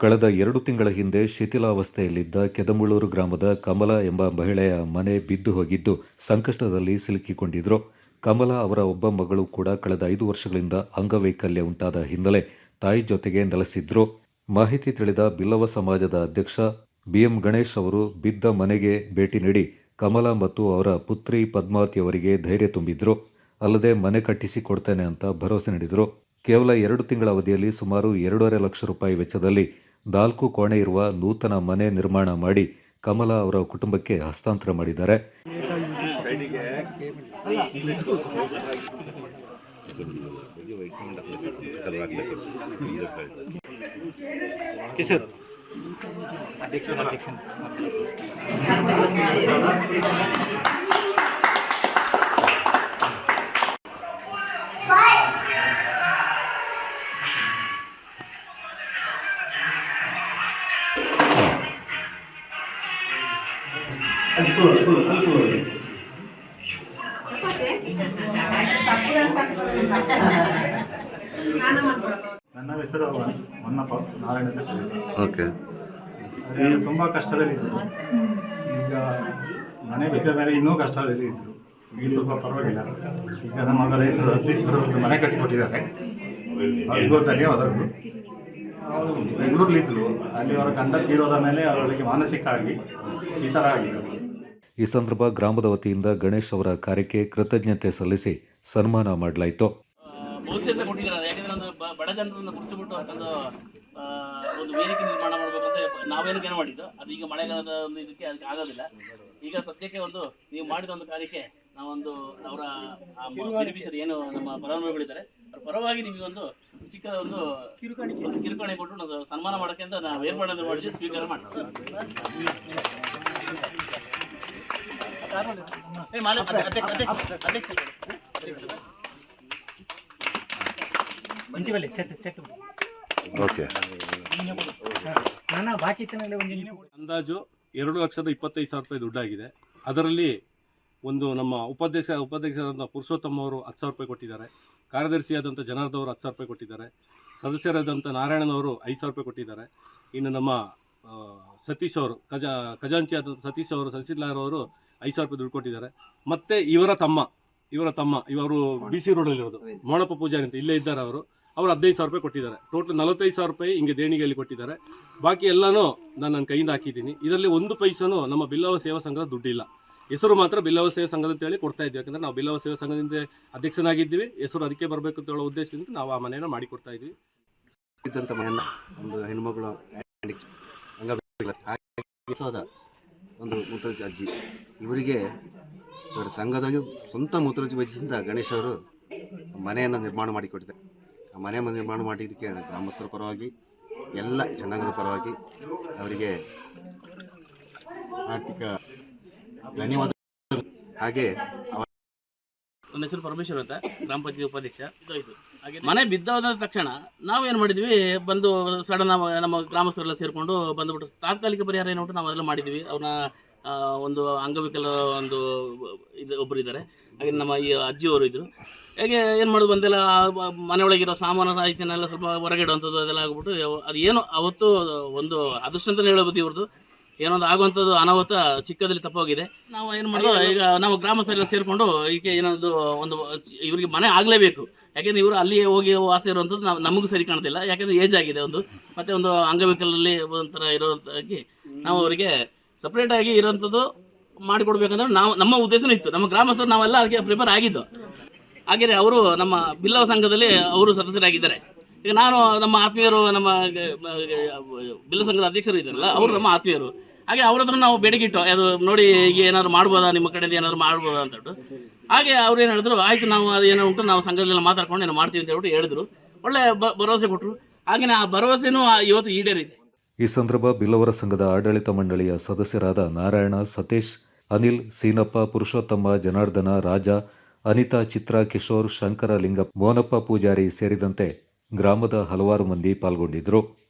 ಕಳೆದ ಎರಡು ತಿಂಗಳ ಹಿಂದೆ ಶಿಥಿಲಾವಸ್ಥೆಯಲ್ಲಿದ್ದ ಕೆದಮುಳ್ಳೂರು ಗ್ರಾಮದ ಕಮಲ ಎಂಬ ಮಹಿಳೆಯ ಮನೆ ಬಿದ್ದು ಹೋಗಿದ್ದು ಸಂಕಷ್ಟದಲ್ಲಿ ಸಿಲುಕಿಕೊಂಡಿದ್ರು. ಕಮಲ ಅವರ ಒಬ್ಬ ಮಗಳು ಕೂಡ ಕಳೆದ ಐದು ವರ್ಷಗಳಿಂದ ಅಂಗವೈಕಲ್ಯ ಉಂಟಾದ ಹಿನ್ನೆಲೆ ತಾಯಿ ಜೊತೆಗೆ ನೆಲೆಸಿದ್ರು. ಮಾಹಿತಿ ತಿಳಿದ ಬಿಲ್ಲವ ಸಮಾಜದ ಅಧ್ಯಕ್ಷ ಬಿಎಂ ಗಣೇಶ್ ಅವರು ಬಿದ್ದ ಮನೆಗೆ ಭೇಟಿ ನೀಡಿ ಕಮಲ ಮತ್ತು ಅವರ ಪುತ್ರಿ ಪದ್ಮಾವತಿ ಅವರಿಗೆ ಧೈರ್ಯ ತುಂಬಿದ್ರು. ಅಲ್ಲದೆ ಮನೆ ಕಟ್ಟಿಸಿ ಕೊಡ್ತೇನೆ ಅಂತ ಭರವಸೆ ನೀಡಿದರು. ಕೇವಲ ಎರಡು ತಿಂಗಳ ಅವಧಿಯಲ್ಲಿ ಸುಮಾರು ಎರಡೂವರೆ ಲಕ್ಷ ರೂಪಾಯಿ ವೆಚ್ಚದಲ್ಲಿ ನಾಲ್ಕು ಕೋಣೆ ಇರುವ ನೂತನ ಮನೆ ನಿರ್ಮಾಣ ಮಾಡಿ ಕಮಲ ಅವರ ಕುಟುಂಬಕ್ಕೆ ಹಸ್ತಾಂತರ ಮಾಡಿದ್ದಾರೆ. ನನ್ನ ಹೆಸರು ಹೊನ್ನಪ್ಪ ನಾರಾಯಣ ಓಕೆ. ತುಂಬಾ ಕಷ್ಟದಲ್ಲಿದ್ದರು ಈಗ ಮನೆ ಬಿದ್ದ ಮೇಲೆ ಇನ್ನೂ ಕಷ್ಟದಲ್ಲಿ ಇದ್ದರು ಈಗ ಸ್ವಲ್ಪ ಪರವಾಗಿಲ್ಲ. ಈಗ ನಮ್ಮ ಮಗಳ ಹೆಸರು ಹತ್ತೀಶ್ವರ ಒಂದು ಮನೆ ಕಟ್ಟಿಕೊಟ್ಟಿದ್ದಾರೆ. ಅವ್ರಿಗೂ ಧನ್ಯವಾದಗಳು. ಅವರು ಬೆಂಗಳೂರಲ್ಲಿದ್ದರು ಅಲ್ಲಿ ಅವರ ಗಂಡ ತೀರೋದ ಮೇಲೆ ಅವಳಿಗೆ ಮಾನಸಿಕ ಆಗಿ ಈ ಥರ ಆಗಿದೆ. ಅವರಿಗೆ ಈ ಸಂದರ್ಭ ಗ್ರಾಮದ ವತಿಯಿಂದ ಗಣೇಶ್ ಅವರ ಕಾರ್ಯಕ್ಕೆ ಕೃತಜ್ಞತೆ ಸಲ್ಲಿಸಿ ಸನ್ಮಾನ ಮಾಡಲಾಯಿತು. ಬಡ ಜನರನ್ನು ಕುಡಿಸಿಬಿಟ್ಟು ಒಂದು ಒಂದು ವೇದಿಕೆ ನಿರ್ಮಾಣ ಮಾಡಬೇಕು ಅಂತ ನಾವೇನು ಏನೋ ಮಾಡಿದ್ದು. ಅದು ಈಗ ಮಳೆಗಾಲದ ಒಂದು ಇದಕ್ಕೆ ಅದಕ್ಕೆ ಆಗೋದಿಲ್ಲ. ಈಗ ಸದ್ಯಕ್ಕೆ ಒಂದು, ನೀವು ಮಾಡಿದ ಒಂದು ಕಾರ್ಯಕ್ಕೆ ನಾವೊಂದು ಅವರ ಬೆನಿಫಿಷರಿ ಏನು ನಮ್ಮ ಫಲಾನುಭವಿಗಳಿದ್ದಾರೆ ಅವ್ರ ಪರವಾಗಿ ನಿಮಗೆ ಒಂದು ಚಿಕ್ಕ ಒಂದು ಒಂದು ಕಿರುಕಾಣಿ ಕೊಟ್ಟು ನಾವು ಸನ್ಮಾನ ಮಾಡೋಕ್ಕೆ ಅಂತ ನಾವು ಏರ್ಪಾಡನ್ನು ಮಾಡಿದ್ವಿ, ಸ್ವೀಕಾರ ಮಾಡ್ತೀವಿ. ಅಂದಾಜು ಎರಡು ಲಕ್ಷದ ಇಪ್ಪತ್ತೈದು ಸಾವಿರ ರೂಪಾಯಿ ದುಡ್ಡಾಗಿದೆ. ಅದರಲ್ಲಿ ಒಂದು ನಮ್ಮ ಉಪಾಧ್ಯಕ್ಷ ಉಪಾಧ್ಯಕ್ಷರಾದಂಥ ಪುರುಷೋತ್ತಮ ಅವರು ಹತ್ತು ಸಾವಿರ ರೂಪಾಯಿ ಕೊಟ್ಟಿದ್ದಾರೆ. ಕಾರ್ಯದರ್ಶಿಯಾದಂಥ ಜನಾರ್ದನ್ ಅವರು ಹತ್ತು ಸಾವಿರ ರೂಪಾಯಿ ಕೊಟ್ಟಿದ್ದಾರೆ. ಸದಸ್ಯರಾದಂಥ ನಾರಾಯಣನವರು ಐದು ಸಾವಿರ ರೂಪಾಯಿ ಕೊಟ್ಟಿದ್ದಾರೆ. ಇನ್ನು ನಮ್ಮ ಸತೀಶ್ ಅವರು, ಖಜಾ ಖಜಾಂಚಿ ಆದಂಥ ಸತೀಶ್ ಅವರು ಅವರು ಐದು ಸಾವಿರ ರೂಪಾಯಿ ದುಡ್ಡು ಕೊಟ್ಟಿದ್ದಾರೆ. ಮತ್ತೆ ಇವರ ತಮ್ಮ ಇವರ ತಮ್ಮ ಇವರು ಬಿ ಸಿ ರೋಡಲ್ಲಿರೋದು ಮೋಣಪ್ಪ ಪೂಜಾರಿ ಅಂತ ಇಲ್ಲೇ ಇದ್ದಾರೆ ಅವರು. ಅವರು ಹದಿನೈದು ಸಾವಿರ ರೂಪಾಯಿ ಕೊಟ್ಟಿದ್ದಾರೆ. ಟೋಟಲ್ ನಲವತ್ತೈದು ಸಾವಿರ ರೂಪಾಯಿ ಹಿಂಗೆ ದೇಣಿಗೆಯಲ್ಲಿ ಕೊಟ್ಟಿದ್ದಾರೆ. ಬಾಕಿ ಎಲ್ಲನೂ ನಾನು ನನ್ನ ಕೈಯಿಂದ ಹಾಕಿದ್ದೀನಿ. ಇದರಲ್ಲಿ ಒಂದು ಪೈಸನು ನಮ್ಮ ಬಿಲ್ಲವ ಸೇವಾ ಸಂಘದ ದುಡ್ಡಿಲ್ಲ. ಹೆಸರು ಮಾತ್ರ ಬಿಲ್ಲವ ಸೇವಾ ಸಂಘದ ಅಂತೇಳಿ ಕೊಡ್ತಾ ಇದ್ದೀವಿ. ಯಾಕಂದ್ರೆ ನಾವು ಬಿಲ್ಲವ ಸೇವಾ ಸಂಘದಿಂದ ಅಧ್ಯಕ್ಷನಾಗಿದ್ದೀವಿ. ಹೆಸರು ಅದಕ್ಕೆ ಬರಬೇಕು ಅಂತ ಹೇಳೋ ಉದ್ದೇಶದಿಂದ ನಾವು ಆ ಮನೆಯನ್ನು ಮಾಡಿಕೊಡ್ತಾ ಇದ್ವಿ ಇದ್ದಂಥ ಮನೆಯನ್ನ ಒಂದು ಹೆಣ್ಮಗಳು addict, ಅಂಗವಿಕಲ, ಹಾಗೆ ಸೋದ ಒಂದು ಮುತ್ತಜ್ಜಿ ಅಜ್ಜಿ. ಇವರಿಗೆ ಇವರ ಸಂಘದಾಗಿ ಸ್ವಂತ ಮುತ್ತಜ್ಜಿ ವಹಿಸಿದ ಗಣೇಶ ಅವರು ಮನೆಯನ್ನು ನಿರ್ಮಾಣ ಮಾಡಿಕೊಟ್ಟಿದೆ. ಆ ಮನೆ ನಿರ್ಮಾಣ ಮಾಡಿದ್ದಕ್ಕೆ ಗ್ರಾಮಸ್ಥರ ಪರವಾಗಿ, ಎಲ್ಲ ಜನಾಂಗದ ಪರವಾಗಿ ಅವರಿಗೆ ಆರ್ಥಿಕ ಧನ್ಯವಾದ. ಹಾಗೆ ಅವರ ನನ್ನ ಹೆಸರು ಪರಮೇಶ್ವರ್ ಅಂತ ಗ್ರಾಮ ಪಂಚಾಯತಿ ಉಪಾಧ್ಯಕ್ಷ. ಇದಾಯಿತು. ಇದು ಹಾಗೆ ಮನೆ ಬಿದ್ದಾದ ತಕ್ಷಣ ನಾವೇನು ಮಾಡಿದ್ವಿ ಬಂದು ಸಡನ್ ನಮ್ಮ ಗ್ರಾಮಸ್ಥರೆಲ್ಲ ಸೇರಿಕೊಂಡು ಬಂದುಬಿಟ್ಟು ತಾತ್ಕಾಲಿಕ ಪರಿಹಾರ ಏನು ನಾವು ಅದೆಲ್ಲ ಮಾಡಿದ್ವಿ. ಅವ್ರನ್ನ ಒಂದು ಅಂಗವಿಕಲ ಒಂದು ಇದು ಒಬ್ಬರು ಇದ್ದಾರೆ ಹಾಗೆ ನಮ್ಮ ಈ ಅಜ್ಜಿಯವರು ಇದ್ದರು ಹೇಗೆ ಏನು ಮಾಡೋದು ಬಂದೆಲ್ಲ ಮನೆಯೊಳಗಿರೋ ಸಾಮಾನು ಸಾಹಿತ್ಯನೆಲ್ಲ ಸ್ವಲ್ಪ ಹೊರಗಿಡುವಂಥದ್ದು ಅದೆಲ್ಲ ಆಗ್ಬಿಟ್ಟು ಅದು ಏನು ಅವತ್ತು ಒಂದು ಅದೃಷ್ಟ ಅಂತಲೇ ಹೇಳಬಹುದು ಇವ್ರದ್ದು ಏನೊಂದು ಆಗುವಂಥದ್ದು ಅನಾಹುತ ಚಿಕ್ಕದಲ್ಲಿ ತಪ್ಪೋಗಿದೆ. ನಾವು ಏನು ಮಾಡೋದು ಈಗ ನಾವು ಗ್ರಾಮಸ್ಥರೆಲ್ಲ ಸೇರಿಕೊಂಡು ಈಕೆ ಏನೊಂದು ಒಂದು ಇವರಿಗೆ ಮನೆ ಆಗಲೇಬೇಕು. ಯಾಕೆಂದ್ರೆ ಇವರು ಅಲ್ಲಿಯೇ ಹೋಗಿ ವಾಸ ಇರುವಂಥದ್ದು ನಾವು ನಮಗೂ ಸರಿ ಕಾಣ್ತಿಲ್ಲ. ಯಾಕೆಂದ್ರೆ ಏಜ್ ಆಗಿದೆ ಒಂದು. ಮತ್ತೆ ಒಂದು ಅಂಗವಿಕಲಲ್ಲಿ ಒಂಥರ ಇರೋದಾಗಿ ನಾವು ಅವರಿಗೆ ಸಪ್ರೇಟಾಗಿ ಇರೋವಂಥದ್ದು ಮಾಡಿಕೊಡ್ಬೇಕಂದ್ರೆ ನಾವು ನಮ್ಮ ಉದ್ದೇಶನೂ ಇತ್ತು. ನಮ್ಮ ಗ್ರಾಮಸ್ಥರು ನಾವೆಲ್ಲ ಅದಕ್ಕೆ ಪ್ರಿಪೇರ್ ಆಗಿದ್ದು. ಹಾಗೆ ಅವರು ನಮ್ಮ ಬಿಲ್ಲವ ಸಂಘದಲ್ಲಿ ಅವರು ಸದಸ್ಯರಾಗಿದ್ದಾರೆ. ಈಗ ನಾನು ನಮ್ಮ ಆತ್ಮೀಯರು, ನಮ್ಮ ಬಿಲ್ಲ ಸಂಘದ ಅಧ್ಯಕ್ಷರು ಇದ್ದಾರಲ್ಲ, ಅವರು ನಮ್ಮ ಆತ್ಮೀಯರು. ಹಾಗೆ ಅವ್ರ ಹತ್ರ ನಾವು ಬೇಡಿಕೆ ಅದು ನೋಡಿ ಈಗ ಏನಾದ್ರು ಮಾಡ್ಬೋದಾ, ನಿಮ್ಮ ಕಡೆಯಿಂದ ಏನಾದ್ರು ಮಾಡ್ಬೋದಾ ಅಂತ ಹಾಗೆ ಅವ್ರು ಏನು ಹೇಳಿದ್ರು, ಆಯ್ತು, ನಾವು ಅದು ಏನೋ ಉಂಟು, ನಾವು ಸಂಘದಲ್ಲೆಲ್ಲ ಮಾತಾಡ್ಕೊಂಡು ಏನೋ ಮಾಡ್ತೀವಿ ಅಂತ ಹೇಳ್ಬಿಟ್ಟು ಹೇಳಿದ್ರು. ಒಳ್ಳೆ ಭರವಸೆ ಕೊಟ್ಟರು ಹಾಗೆ ಆ ಭರವಸೆನೂ ಇವತ್ತು ಈಡೇರಿದೆ. ಈ ಸಂದರ್ಭ ಬಿಲ್ಲವರ ಸಂಘದ ಆಡಳಿತ ಮಂಡಳಿಯ ಸದಸ್ಯರಾದ ನಾರಾಯಣ, ಸತೀಶ್, ಅನಿಲ್, ಸೀನಪ್ಪ, ಪುರುಷೋತ್ತಮ, ಜನಾರ್ದನ, ರಾಜ, ಅನಿತಾ, ಚಿತ್ರಾ, ಕಿಶೋರ್, ಶಂಕರ, ಲಿಂಗಪ್ಪ, ಮೋನಪ್ಪ ಪೂಜಾರಿ ಸೇರಿದಂತೆ ಗ್ರಾಮದ ಹಲವಾರು ಮಂದಿ ಪಾಲ್ಗೊಂಡಿದ್ದರು.